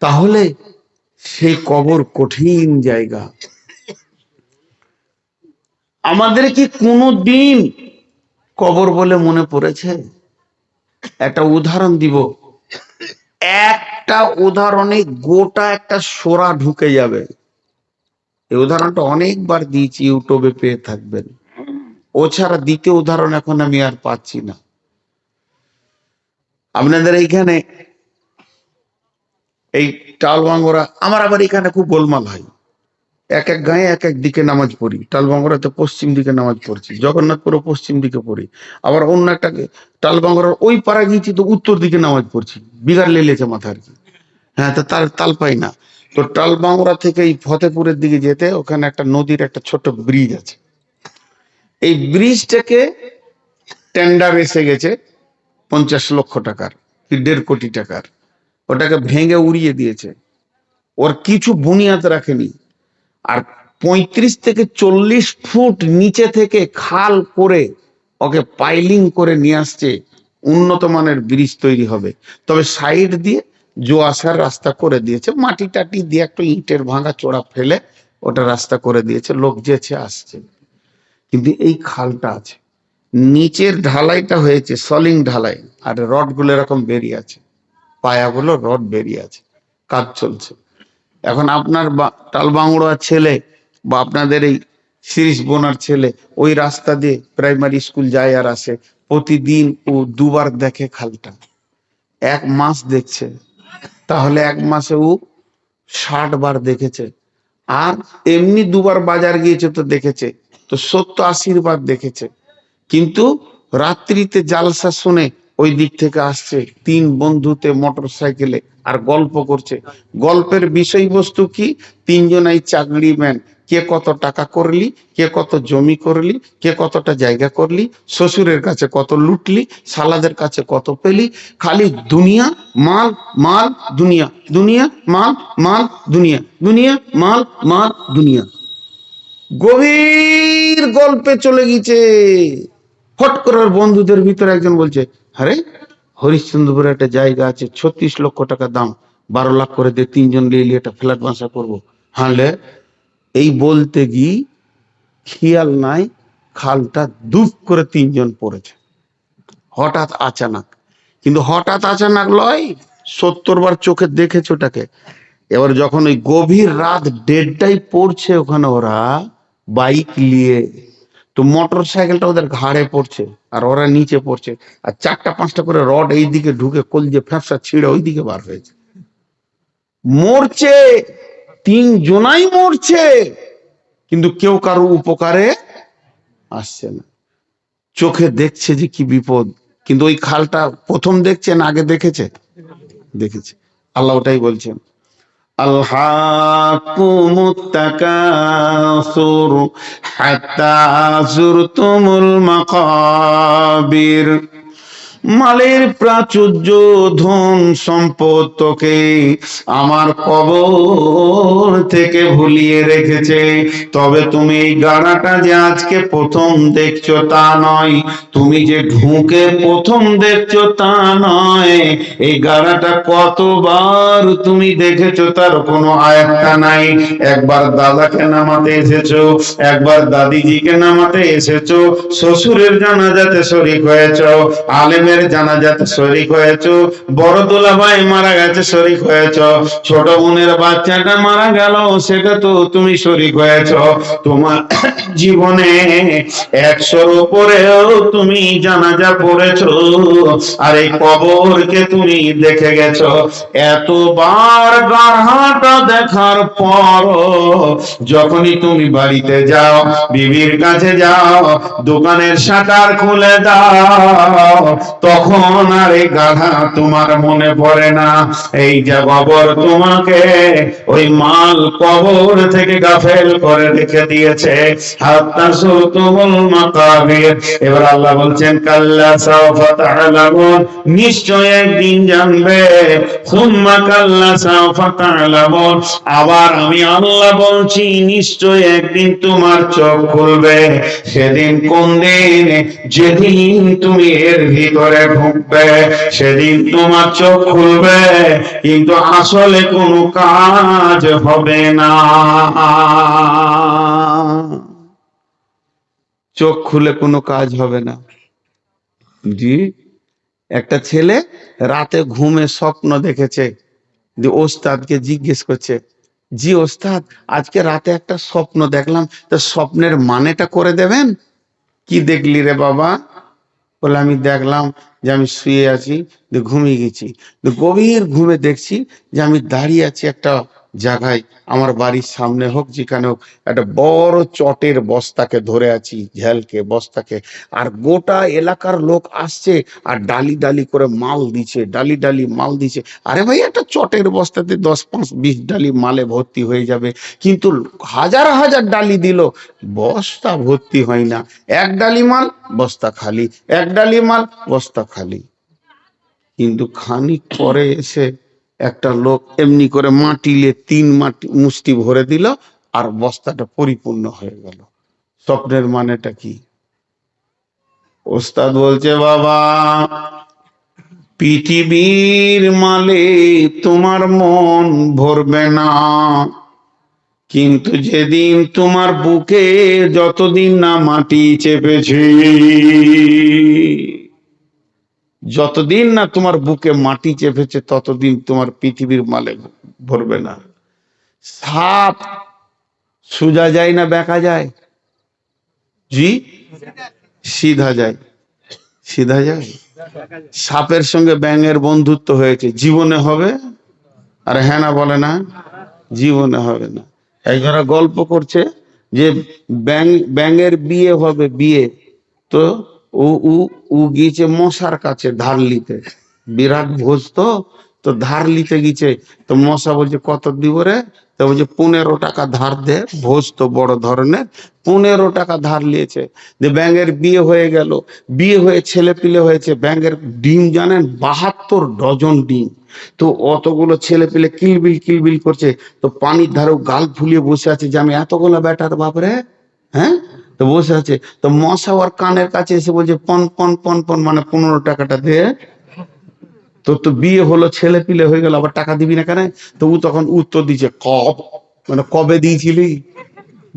তাহলে সেই কবর কঠিন জায়গা। আমাদের কি কোনো দিন কবর বলে মনে পড়েছে? একটা উদাহরণ দিব। একটা উদাহরণে গোটা একটা সোরা ঢুকে যাবে। এই উদাহরণটা অনেকবার দিয়েছি, ইউটিউবে পেয়ে থাকবেন। ও ছাড়া দ্বিতীয় উদাহরণ এখন আমি আর পাচ্ছি না। আপনাদের এইখানে এই টালবাঙ্গরা আমার আবার এখানে খুব গোলমাল হয়। এক এক গায়ে এক এক দিকে নামাজ পড়ি। টালবাঙ্গরাতে পশ্চিম দিকে নামাজ পড়ছি জগন্নাথপুরে পশ্চিম দিকে পড়ি। আবার অন্য একটা টালবাঙ্গরার ওই পাড়া গিয়েছি তো উত্তর দিকে নামাজ পড়ছি বিগার লেলেছে মাথা আর কি। হ্যাঁ তো তার তাল পাই না। তো টালবাংরা থেকে এই ফতেপুরের দিকে যেতে ওখানে একটা নদীর একটা ছোট ব্রিজ আছে। এই ব্রিজটাকে টেন্ডার এসে গেছে পঞ্চাশ লক্ষ টাকার কি দেড় কোটি টাকার। ওটাকে ভেঙে উড়িয়ে দিয়েছে। ওর কিছু বুনিয়াদ রাখেনি। আর পঁয়ত্রিশ থেকে চল্লিশ ফুট নিচে থেকে খাল করে ওকে পাইলিং করে নিয়ে আসছে, উন্নত মানের ব্রিজ তৈরি হবে। তবে সাইড দিয়ে জো আসার রাস্তা করে দিয়েছে। মাটি টাটি দিয়ে একটু ইটের ভাঙা চোড়া ফেলে ওটা রাস্তা করে দিয়েছে। লোক যেছে, আসছে। কিন্তু এই খালটা আছে। নিচের ঢালাইটা হয়েছে, সলিং ঢালাই। আর রডগুলো এরকম বেরিয়ে আছে। পায়াগুলো রড বেরিয়ে আছে, কাজ চলছে। এখন আপনার টালবাংড়োয়ার ছেলে বা আপনাদের এই শিরিষ বোনার ছেলে ওই রাস্তা দিয়ে প্রাইমারি স্কুল যায় আর আসে, প্রতিদিন ও দুবার দেখে খালটা। এক মাস দেখছে, তাহলে এক মাসে ও ষাট বার দেখেছে। আর এমনি দুবার বাজার গিয়েছে তো দেখেছে, তো সত্য আশীর্বাদ দেখেছে। কিন্তু রাত্রিতে জালসা শুনে ওই দিক থেকে আসছে তিন বন্ধুতে মোটর সাইকেলে আর গল্প করছে। গল্পের বিষয়বস্তু কি? তিনজনাই চাকরি ম্যান। কে কত টাকা করলি, কে কত জমি করলি, কে কতটা জায়গা করলি, শ্বশুরের কাছে কত লুটলি, সালাদের কাছে কত পেলি, খালি দুনিয়া, মাল মাল, দুনিয়া দুনিয়া, মাল মাল, দুনিয়া দুনিয়া, মাল মাল, দুনিয়া। গভীর গল্পে চলে গেছে হট করে ওর বন্ধুদের ভিতরে একজন বলছে আরে হরিশ্চন্দ্রপুরে একটা জায়গা আছে, ছত্রিশ লক্ষ টাকা দাম, বারো লাখ করে দিয়ে তিনজন নিয়ে একটা ফ্ল্যাট বাসা করব। হানলে এই বলতে গিয়ে খেয়াল নাই, খালটা দুপ করে তিনজন পড়েছে। হঠাৎ আচানক। কিন্তু হঠাৎ আচানক লয়, সত্তর বার চোখে দেখেছে ওটাকে। এবার যখন ওই গভীর রাত দেড়টায় পড়ছে ওখানে ওরা, বাইক নিয়ে তো মোটর সাইকেলটা ওদের ঘাড়ে পড়ছে, আর ওরা নিচে পড়ছে। আর চারটা, পাঁচটা করে রড এই দিকে ঢুকে কলজে ফ্যাপসা ছিঁড়ে ওই দিকে বার হয়েছে। মরছে! তিন জনাই মরছে! কিন্তু কেউ কারও উপকারে আসছে না। চোখে দেখছে যে কি বিপদ। কিন্তু ওই খালটা প্রথম দেখছেন, আগে দেখেছে? দেখেছে। আল্লাহ ওটাই বলছেন। আল্লাহকুমুত তাকাসুর হাত্তা যুরতুমুল মাকাবির মালের প্রাচুর্য, ধন সম্পদ তোকে আমার কবর থেকে ভুলিয়ে রেখেছে। তবে তুমি এই গাড়াটা যে আজকে প্রথম দেখছ তা নয়, তুমি যে ঢুকে প্রথম দেখছ তা নয়। এই গাড়াটা কতবার তুমি দেখেছ তার কোনো আয়াতটা নাই। একবার দাদাকে নামাতে এসেছ, একবার দাদিজিকে নামাতে এসেছ, শ্বশুরের জানাজাতে শরিক হয়েছো, আলেমের জানাজাতে শরিক হয়েছো। বড় দোলা ভাই মারা গেছে, শরিক হয়েছো। ছোট বোনের বাচ্চাটা মারা গেল, সেটা তো তুমি শরিক হয়েছো। তোমার জীবনে একশোর উপরেও তুমি জানাজা পড়েছো, আর এই কবরকে তুমি দেখে গেছো। এতবার গাঢ়াটা দেখার পর যখনই তুমি বাড়িতে যাও, বিবির কাছে যাও, দোকানের শাটার খুলে দাও তখন আর এই গাধা তোমার মনে পড়ে না। এই যে কবর তোমাকে ওই মাল কবর থেকে গাফেল করে রেখে দিয়েছে। এবার আল্লাহ বলছেন নিশ্চয় একদিন জানবে। আবার আমি আল্লাহ বলছি, নিশ্চয় একদিন তোমার চোখ খুলবে। সেদিন কোন দিন, যেদিন তুমি এর ভিতরে করে ঢুকবে, সেদিন তোমার চোখ খুলবে, কিন্তু আসলে কোনো কাজ হবে না। চোখ খুলে কোনো কাজ হবে না। জি, একটা ছেলে রাতে ঘুমে স্বপ্ন দেখেছে, যে ওস্তাদকে জিজ্ঞেস করছে, জি ওস্তাদ, আজকে রাতে একটা স্বপ্ন দেখলাম, তা স্বপ্নের মানেটা করে দেবেন? কি দেখলি রে বাবা? বলে আমি দেখলাম যে আমি শুয়ে আছি ঘুমিয়ে গেছি। গভীর ঘুমে দেখছি যে আমি দাঁড়িয়ে আছি একটা জায়গায় আমার বাড়ির সামনে হোক, যেখানে হোক, একটা বড় চটের বস্তাকে ধরে আছি ঝেলকে বস্তাকে। আর গোটা এলাকার লোক আসছে আর ডালি ডালি করে মাল দিচ্ছে, ডালি ডালি মাল দিচ্ছে। আরে ভাই, একটা চটের বস্তাতে দশ, পাঁচ, বিশ ডালি মালে ভর্তি হয়ে যাবে। কিন্তু হাজার হাজার ডালি দিল, বস্তা ভর্তি হয় না। এক ডালি মাল, বস্তা খালি। এক ডালি মাল, বস্তা খালি। কিন্তু খানিক পরে এসে একটা লোক এমনি করে মাটিলে তিন মাটি মুষ্টি ভরে দিল আর বস্তাটা পরিপূর্ণ হয়ে গেল। স্বপ্নের মানেটা কি? ওস্তাদ বলছে, বাবা, পৃথিবীর মালে তোমার মন ভরবে না। কিন্তু যেদিন তোমার বুকে যতদিন না মাটি চেপেছে যতদিন না তোমার বুকে মাটি চেপেছে, ততদিন তোমার পৃথিবীর মালে ভরবে না। সাপ সোজা যায় না বেঁকা যায়? জি? সিধা যায়। সিধা যায়? সাপের সঙ্গে ব্যাঙের বন্ধুত্ব হয়েছে, জীবনে হবে? আর হ্যাঁ না বলে না, জীবনে হবে না। একজনা গল্প করছে যে ব্যাং ব্যাঙের বিয়ে হবে, বিয়ে। তো ও উ উ গিয়েছে মশার কাছে ধার নিতে বিরাট ভোজ তো তো ধার নিতে গিয়েছে। তো মশা বলছে, কত দিব রে? তো বলছে, পনেরো টাকা ধার দে, ভোজ তো বড় ধরনের। পনেরো টাকা ধার নিয়েছে যে ব্যাঙের বিয়ে হয়ে গেল। বিয়ে হয়ে ছেলে পিলে হয়েছে। ব্যাঙের ডিম জানেন? বাহাত্তর ডজন ডিম। তো অতগুলো ছেলে পেলে কিলবিল কিলবিল করছে। তো পানির ধারেও গাল ফুলিয়ে বসে আছে যে আমি এতগুলো ব্যাটার বাপরে হ্যাঁ? তো বসে আছে তো মশা ওর কানের কাছে এসে বলছে, পন পন পন পন মানে পনেরো টাকাটা দে। তোর তো বিয়ে হলো, ছেলে পিলে হয়ে গেল, আবার টাকা দিবি না কেন? তো ও তখন উত্তর দিচ্ছে কব। মানে কবে দিয়েছিলি?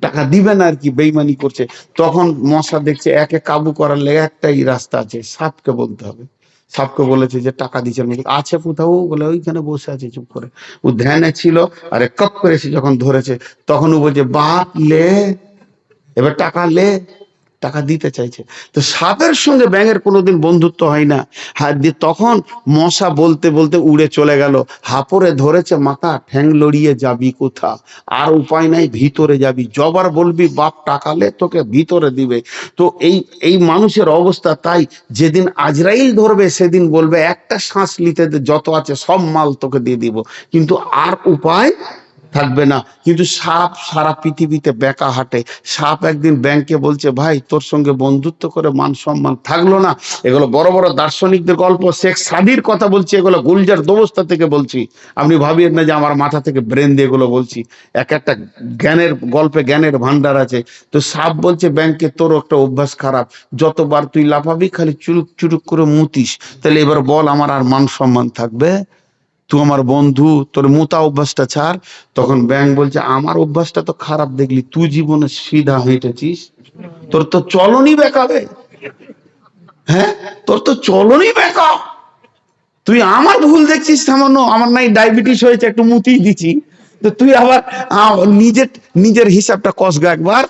টাকা দিবে না আর কি, বেইমানি করছে। তখন মশা দেখছে, একে কাবু করার লেগে একটাই রাস্তা আছে, সাপকে বলতে হবে। সাপকে বলেছে যে, টাকা দিচ্ছেন আছে কোথাও? বলে, ওইখানে বসে আছে, চুপ করে। ও ধ্যানে ছিল, আরে কপ করে এসে যখন ধরেছে, তখন ও বলছে, বাপ লে এবার টাকা লে, টাকা দিতে চাইছে। তো সাপের সঙ্গে ব্যাঙের কোনোদিন বন্ধুত্ব হয় না। হাত দিয়ে তখন মশা বলতে বলতে উড়ে চলে গেল। হাপড়ে ধরেছে মাথা, ঠ্যাং লড়িয়ে যাবি কোথা আর উপায় নাই, ভিতরে যাবি। জবার বলবি, বাপ টাকালে তোকে ভিতরে দিবে। তো এই এই মানুষের অবস্থা তাই। যেদিন আজরাইল ধরবে, সেদিন বলবে, একটা শ্বাস নিতে যত আছে সব মাল তোকে দিয়ে দিব। কিন্তু আর উপায় থাকবে না। কিন্তু সাপ সারা পৃথিবীতে বেকা হাঁটে। সাপ একদিন ব্যাংকে বলছে, ভাই, তোর সঙ্গে বন্ধুত্ব করে মান সম্মান থাকল না। এগুলো বড় বড় দার্শনিকদের গল্প। শেখ সাদির কথা বলছি, এগুলো গুলজার দোবস্তা থেকে বলছি। আপনি ভাবিয়েন না যে আমার মাথা থেকে ব্রেন দিয়ে এগুলো বলছি। এক একটা জ্ঞানের, গল্পে জ্ঞানের ভান্ডার আছে। তো সাপ বলছে, ব্যাংকে তোর একটা অভ্যাস খারাপ। যতবার তুই লাফাবি, খালি চুরুক চুরুক করে মুতিস। তাহলে এবার বল, আমার আর মান সম্মান থাকবে তুই আমার বন্ধু, তোর মোতা অভ্যাসটা ছাড়। তখন ব্যাং বলছে, আমার অভ্যাসটা তো খারাপ দেখলি, তুই জীবনে সিধা হেঁটেছিস। তোর তো চলনই বেকাবে হ্যাঁ? তোর তো চলনই বেকা তুই আমার ভুল দেখছিস, সামান্য আমার নাই ডায়াবেটিস হয়েছে, একটু মুতিয়ে দিছি তো তুই আবার নিজের নিজের হিসাবটা কষগা একবার।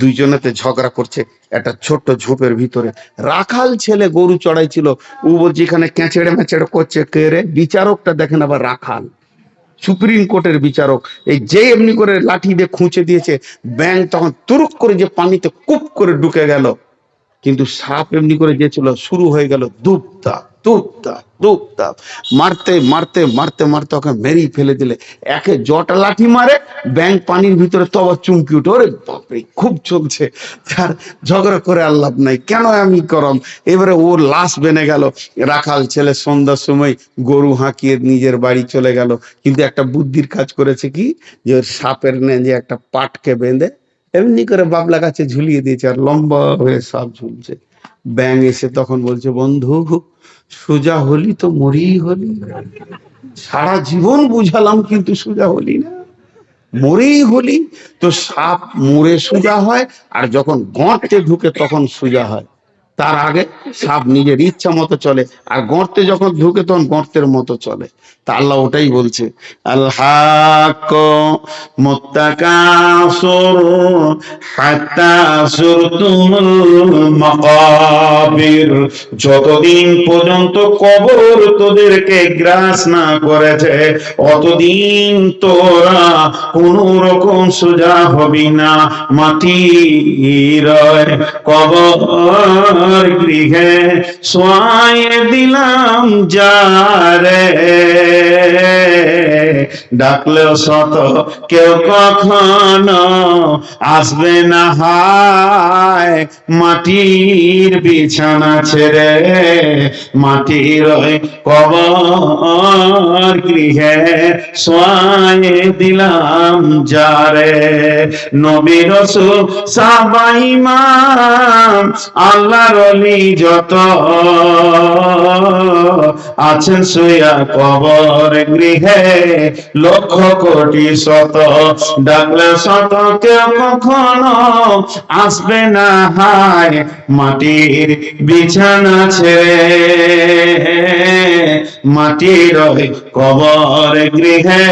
দুইজনেতে ঝগড়া করছে। একটা ছোট্ট ঝোপের ভিতরে। রাখাল ছেলে গরু চড়াইছিল। ও বলছে এখানে কেঁচেড়ে মেচেড়ে করছে, কে রে? বিচারকটা দেখেন আবার রাখাল। সুপ্রিম কোর্টের বিচারক। এই যে এমনি করে লাঠি দিয়ে খুঁচে দিয়েছে ব্যাং তখন তুরুক করে যে পানিতে কুপ করে ঢুকে গেল। কিন্তু সাপ এমনি করে যেছিল শুরু হয়ে গেল দুপদা মারতে মারতে মারতে মারতে ওকে ফেলে দিলে। একে জটা লাঠি মারে পানির ভিতরে চুমকি উঠে, ওরে বাপরে, খুব চলছে। তার ঝগড়া করে নাই। কেন আমি করম? এবারে লাশ বেনে গেল। রাখাল ছেলে সন্ধ্যার সময় গরু হাঁকিয়ে নিজের বাড়ি চলে গেল। কিন্তু একটা বুদ্ধির কাজ করেছে কি? যে সাপের যে একটা পাটকে বেঁধে এমনি করে বাবলা গাছে ঝুলিয়ে দিয়েছে আর লম্বা হয়ে সাপ ঝুলছে। ব্যাং এসে তখন বলছে, বন্ধু সোজা হলি তো মরি হলি। সারা জীবন বুঝালাম কিন্তু সোজা হলি না। মরেই হলি, তো সাপ মরে সোজা হয়, আর যখন গঁটে ঢুকে তখন সোজা হয়। তার আগে সাপ নিজের ইচ্ছা মতো চলে। আর গর্তে যখন ঢুকে তখন গর্তের মতো চলে। তা আল্লাহ ওটাই বলছে আল্লাহ যতদিন পর্যন্ত কবর তোদেরকে গ্রাস না করেছে, অতদিন তোরা কোন রকম সোজা হবি না। মাটি রয় কবর গৃহে সোয়াই দিলাম যারে ডাকলেও শত কেউ কখনো আসবে না হায়। মাটির বিছানা ছেড়ে মাটির কবর গৃহে সোয়াই দিলাম যারে। নবী রসুল সাবাই ইমাম, আল্লাহর অলি যত আছেন শুয়া কবর গৃহে লক্ষ কোটি শত, ডাকলে শত কেউ কখনো আসবে না হায় মাটির বিছানা ছেড়ে। মাটির কবর গৃহে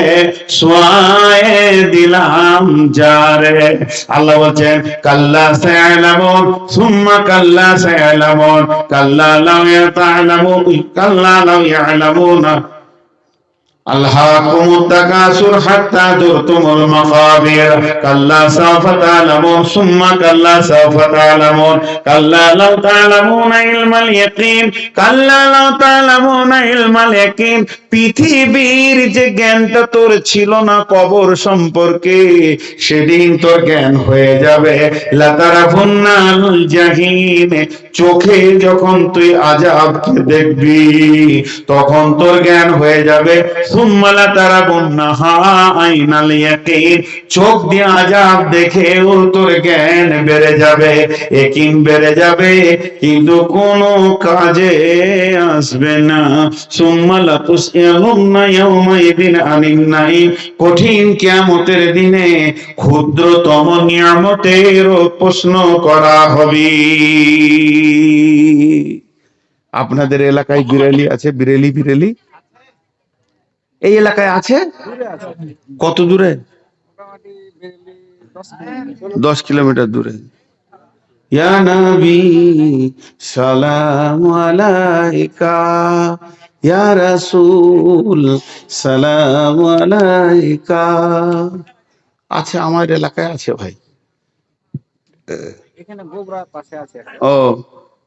সোয়ায়ে দিলাম যারে। আল্লাহ বলছেন, কাল্লা সায়ালামুন, সুম্মা কাল্লা সায়ালামুন, কাল্লা লাউ ইয়াতালামুন, কাল্লা লাউ ইয়ালামুনা। ألهاكم التكاثر حتى زرتم المقابر كلا سوف تعلمون ثم كلا سوف تعلمون كلا لو تعلمون علم اليقين كلا لو تعلمون علم اليقين পৃথিবীর যে জ্ঞানটা তোর ছিল না কবর সম্পর্কে সেদিন তোর জ্ঞান হয়ে যাবে লাতারা ভুন্নাল জাহিন চোখে যখন তুই আজাবকে দেখবি তখন তোর জ্ঞান হয়ে যাবে সুম্মালা তারা বন্যা আইনাল চোখ দিয়ে আজাব দেখেও তোর জ্ঞান বেড়ে যাবে। বেড়ে যাবে, কিন্তু কোনো কাজে আসবে না। সুম্মালা তুসয়ালুন্না ইয়াউমাইদিন আনিন নাইম। কঠিন কিয়ামতের দিনে ক্ষুদ্রতম নিয়ামতের প্রশ্ন করা হবে। আপনাদের এলাকায় বিরেলি আছে বিরেলি বিরেলি এই এলাকায় আছে? কত দূরে? দশ কিলোমিটার দূরে। ইয়া নবী সালাম আলাইকা। ইয়া রাসূল সালাম আলাইকা। আছে আমার এলাকায় আছে ভাই। এখানে গোবরা পাশে আছে। ও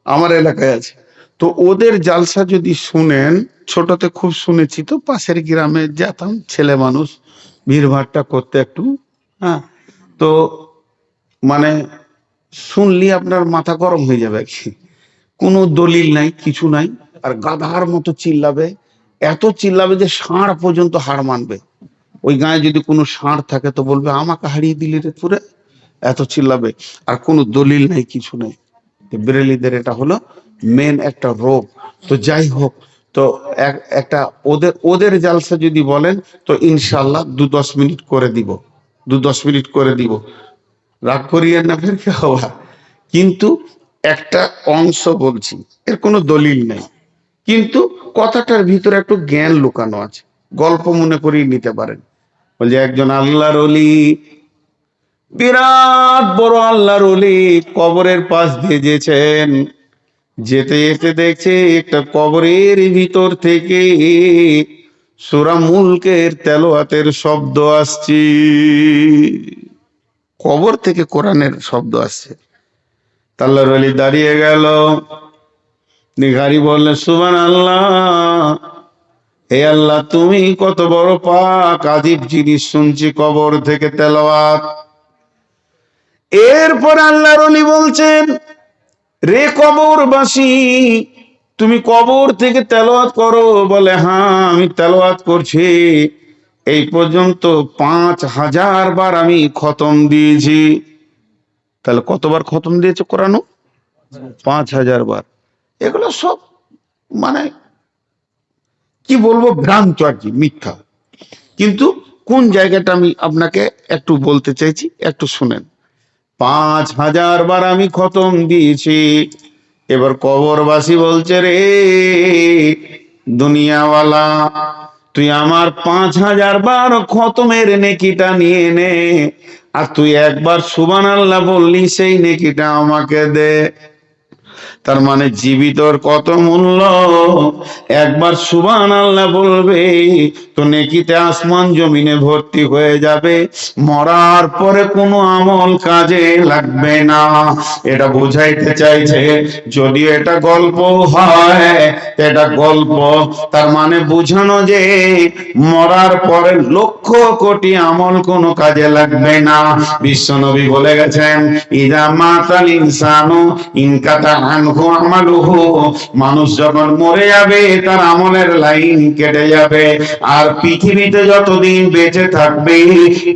আমার এলাকায় আছে। তো ওদের জালসা যদি শুনেন ছোটতে খুব শুনেছি তো, পাশের গ্রামে যেতাম, ছেলে মানুষ, ভিড়ভাড়টা করতে একটু হ্যাঁ। তো মানে শুনলি আপনার মাথা গরম হয়ে যাবে কোনো দলিল নাই, কিছু নাই, আর গাধার মতো চিল্লাবে, এত চিল্লাবে যে ষাঁড় পর্যন্ত হার মানবে। ওই গায়ে যদি কোনো ষাঁড় থাকে তো বলবে, আমাকে হারিয়ে দিলি রে পুরে এত চিল্লাবে, আর কোনো দলিল নাই, কিছু নেই। তো বিড়ালিদের এটা হলো মেন একটা রোগ। তো যাই হোক তো একটা ওদের ওদের জালসা যদি বলেন, তো ইনশাল্লাহ দু দশ মিনিট করে দিব। দু দশ মিনিট করে দিব। রাগ করিয়েন না ফের হওয়া? কিন্তু একটা অংশ বলছি, এর কোনো দলিল নেই। কিন্তু কথাটার ভিতরে একটু জ্ঞান লুকানো আছে। গল্প মনে করিয়ে নিতে পারেন। বলছে, একজন আল্লাহর অলি বিরাট বড় আল্লাহর অলি কবরের পাশ দিয়ে যেছেন যেতে যেতে দেখছে একটা কবরের ভিতর থেকে সুরা মুলকের তেলোয়াতের শব্দ আসছে। কবর থেকে কোরআনের শব্দ আসছে। তাল্লাহর আলী দাঁড়িয়ে গেল। নিঘারি বললেন সুবান আল্লাহ হে আল্লাহ, তুমি কত বড় পাক, আজীব জিনিস শুনছি কবর থেকে তেলাওয়াত। এরপর আল্লাহর অলি বলছেন রে কবরবাসী, তুমি কবর থেকে তেলাওয়াত করো। বলে হ্যাঁ আমি তেলাওয়াত করছি। এই পর্যন্ত পাঁচ হাজার বার আমি খতম দিয়েছি। তাহলে কতবার খতম দিয়েছে কোরআন? পাঁচ হাজার বার। এগুলো সব মানে কি বলব ভ্রান্ত আর কি মিথ্যা। কিন্তু কোন জায়গাটা আমি আপনাকে একটু বলতে চাইছি, একটু শুনেন। পাঁচ হাজার বার আমি খতম দিয়েছি। এবার কবরবাসী বলছে, রে, দুনিয়াওয়ালা, তুই আমার পাঁচ হাজার বার খতমের নেকিটা নিয়ে নে। আর তুই একবার সুবান আল্লাহ বললি, সেই নেকিটা আমাকে দে। তার মানে জীবিতর কত মূল্য? একবার সুবান আল্লাহ বলবে, তো নেকিতে আসমান জমিনে ভর্তি হয়ে যাবে। মরার পরে কোনো আমল কাজে লাগবে না। এটা বুঝাইতে চাইছে যদি এটা গল্প হয় এটা গল্প। তার মানে বুঝানো যে, মরার পরে লক্ষ কোটি আমল কোনো কাজে লাগবে না। বিশ্বনবী বলে গেছেন, ইদা মাতাল ইনসানু ইনকাতা আনহু মানুষ যখন মরে যাবে, তার আমলের লাইন কেটে যাবে। আর পৃথিবীতে যতদিন বেঁচে থাকবে,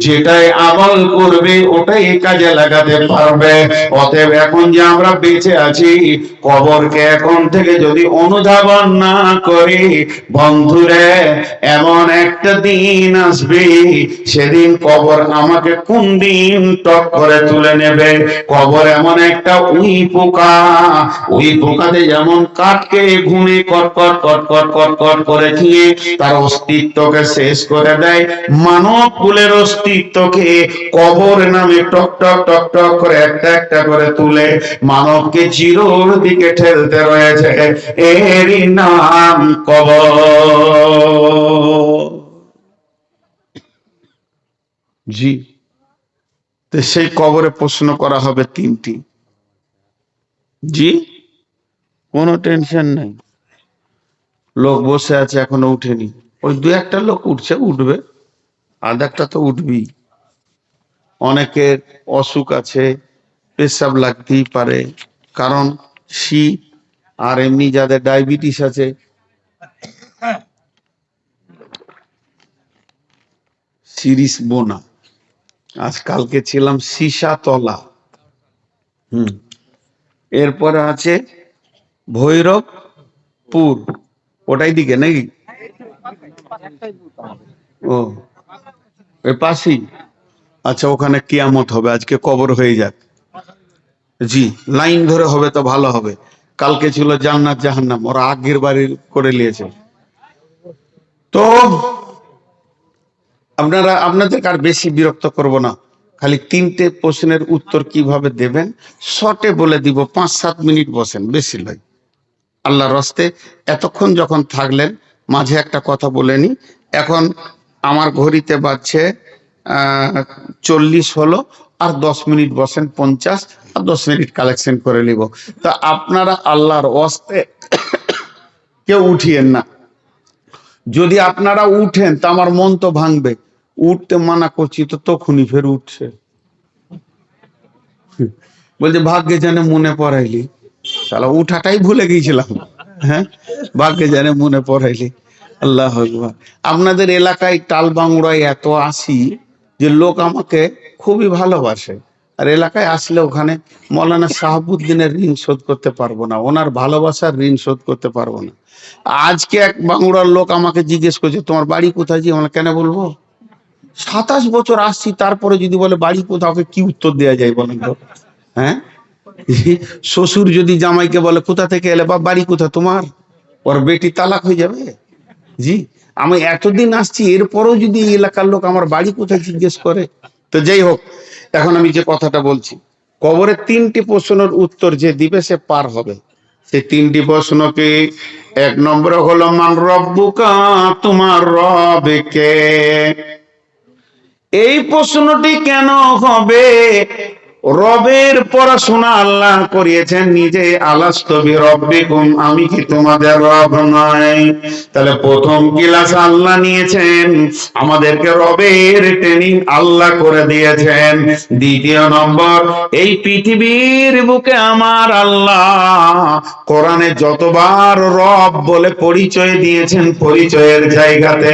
যেটাই আমল করবে, ওটাই কাজে লাগাতে পারবে। অতএব এখন যে আমরা বেঁচে আছি, কবরকে এখন থেকে যদি অনুধাবন না করি, বন্ধুরে, এমন একটা দিন আসবে, সেদিন কবর আমাকে কোন দিন টক করে তুলে নেবে? কবর এমন একটা উই পোকা উই পোকাতে যেমন কাঠকে ঘুমে কট কট কট কট কট কট করে খেয়ে তার অস্তিত্বকে শেষ করে দেয়, মানব কুলের অস্তিত্বকে কবর নামে টক টক টক টক করে একটা একটা করে তুলে, মানবকে জিরোর দিকে ঠেলতে রয়েছে এরই নাম কবর। জি সেই কবরে প্রশ্ন করা হবে তিনটি। জি? কোনো টেনশন নাই। লোক বসে আছে, এখনও উঠেনি। ওই দু একটা লোক উঠছে, উঠবে। আধ একটা তো উঠবি অনেকের অসুখ আছে, পেশাব লাগতেই পারে। কারণ শীত আর এমনি যাদের ডায়াবেটিস আছে, সিরিস বোনা। আজ কালকে ছিলাম সীসা তলা হুম। এরপরে আছে ভৈরবপুর ওটাই দিকে নাকি? ও ওই পাশেই। আচ্ছা ওখানে কিয়ামত হবে, আজকে কবর হয়ে যাক। জি, লাইন ধরে হবে তো ভালো হবে। কালকে ছিল জান্নাত জাহান্নাম, ওরা আগের বাড়ি করে নিয়েছে। তো, আপনারা আপনাদের আর বেশি বিরক্ত করব না। খালি তিনটে প্রশ্নের উত্তর কীভাবে দেবেন, শর্টে বলে দিব, পাঁচ সাত মিনিট বসেন, বেশি নয়। আল্লাহ রস্তে। এতক্ষণ যখন থাকলেন, মাঝে একটা কথা বলে নি। এখন আমার ঘড়িতে বাজছে চল্লিশ হলো, আর দশ মিনিট বসেন পঞ্চাশ, আর দশ মিনিট কালেকশন করে নিব। তা আপনারা আল্লাহর অস্তে কেউ উঠিয়েন না। যদি আপনারা উঠেন, তা আমার মন তো ভাঙবে। উঠতে মানা করছি তো তখনই ফের উঠছে। বলছে, ভাগ্যে জানে মনে পড়াইলি। তাহলে উঠাটাই ভুলে গিয়েছিলাম। হ্যাঁ? ভাগ্যে জানে মনে পড়াইলি। আল্লাহ। আপনাদের এলাকায় টাল বাংলায় এত আসি যে লোক আমাকে খুবই ভালোবাসে। আর এলাকায় আসলে ওখানে মৌলানা শাহাবুদ্দিনের ঋণ শোধ করতে পারব না। ওনার ভালোবাসার ঋণ শোধ করতে পারব না। আজকে এক বাংলার লোক আমাকে জিজ্ঞেস করছে, তোমার বাড়ি কোথায় আমরা, কেন বলব? সাতাশ বছর আসছি, তারপরে যদি বলে বাড়ি কোথাও কি উত্তর দেওয়া যায় বলেন তো? হ্যাঁ? শ্বশুর যদি জামাইকে বলে, কোথা থেকে এলে? বা বাড়ি কোথা? তোমার? ওর বেটি তালাক হয়ে যাবে? জি, আমি এতদিন আসছি, এরপরও যদি এলাকার লোক আমার বাড়ি কোথায় জিজ্ঞেস করে, তো যাই হোক, এখন আমি যে কথাটা বলছি, কবরের তিনটি প্রশ্নের উত্তর যে দিবে সে পার হবে। সেই তিনটি প্রশ্নকে, এক নম্বরে হলো, মান রব্বুকা, তোমার রবে কে এই প্রশ্নটি কেন হবে? রবের পড়াশোনা আল্লাহ করিয়েছেন, নিজে আলাস্তবি রব্বিকুম, আমি কি তোমাদের রব নয় তাহলে প্রথম ক্লাস আল্লাহ নিয়েছেন, আমাদেরকে রবের ট্রেনিং আল্লাহ করে দিয়েছেন। দ্বিতীয় নম্বর, এই পৃথিবীর বুকে আমার আল্লাহ কোরআনে যতবার রব বলে পরিচয় দিয়েছেন, পরিচয়ের জায়গাতে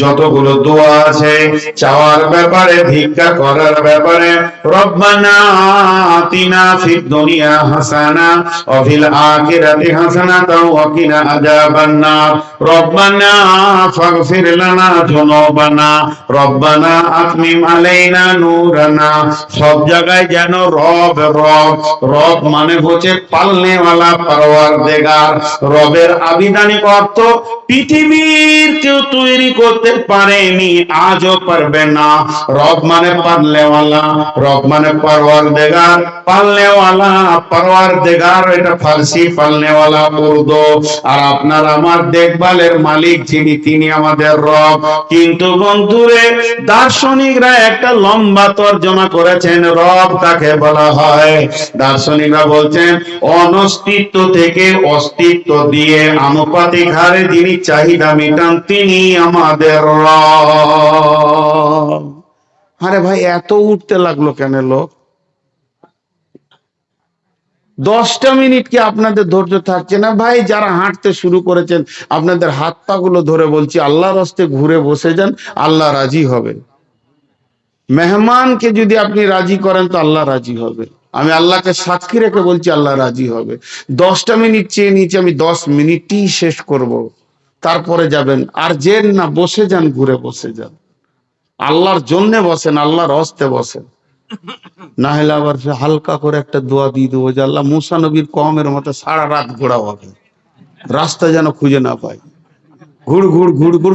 যতগুলো দোয়া আছে, চাওয়ার ব্যাপারে, ভিক্ষা করার ব্যাপারে, রব্বানা আতিনা ফিদ দুনিয়া হাসানা ওয়া ফিল আখিরাতি হাসানাতাও ওয়া কিনা আযাবান নার রব্বানা ফাগফির লানা যুনুবানা রব্বানা আতমিম আলাইনা নূরানা সব জায়গায় যেন রব রব। রব মানে হচ্ছে পালনেওয়ালা রবের আবিধানিক অর্থ, পৃথিবীর কেউ তৈরি করতে পারেনি, আজও পারবে না। রব মানে পালনেওয়ালা, রব মানে এটা ফার্সি উর্দু আর আপনার আমার দেখভালের মালিক যিনি, তিনি আমাদের রব। কিন্তু বন্ধুরে, দার্শনিকরা একটা লম্বা তর্জমা করেছেন, রব তাকে বলা হয়। দার্শনিকরা বলছেন, অনস্তিত্ব থেকে অস্তিত্ব দিয়ে আনুপাতিক হারে যিনি চাহিদা মেটান, তিনি আমাদের রব। আরে ভাই, এত উঠতে লাগল কেন লোক? দশটা মিনিট কি আপনাদের ধৈর্য থাকছে না? ভাই, যারা হাঁটতে শুরু করেছেন, আপনাদের হাত পা গুলো ধরে বলছি, আল্লাহর হস্তে ঘুরে বসে যান, আল্লাহ রাজি হবে। মেহমানকে যদি আপনি রাজি করেন, তো আল্লাহ রাজি হবে। আমি আল্লাহকে সাক্ষী রেখে বলছি, আল্লাহ রাজি হবে। দশটা মিনিট চেয়ে নিয়েছি, আমি দশ মিনিটই শেষ করব। তারপরে যাবেন। আর যেন না, বসে যান, ঘুরে বসে যান। আল্লাহর জন্যে বসেন, আল্লাহর হস্তে বসেন। না হলে আবার সে হালকা করে একটা দোয়া দিয়ে দেবো যে আল্লাহ মুসা নবীর কমের মতো সারা রাত ঘোরা হবে রাস্তা যেন খুঁজে না পায়। ঘুর ঘুর ঘুর ঘুর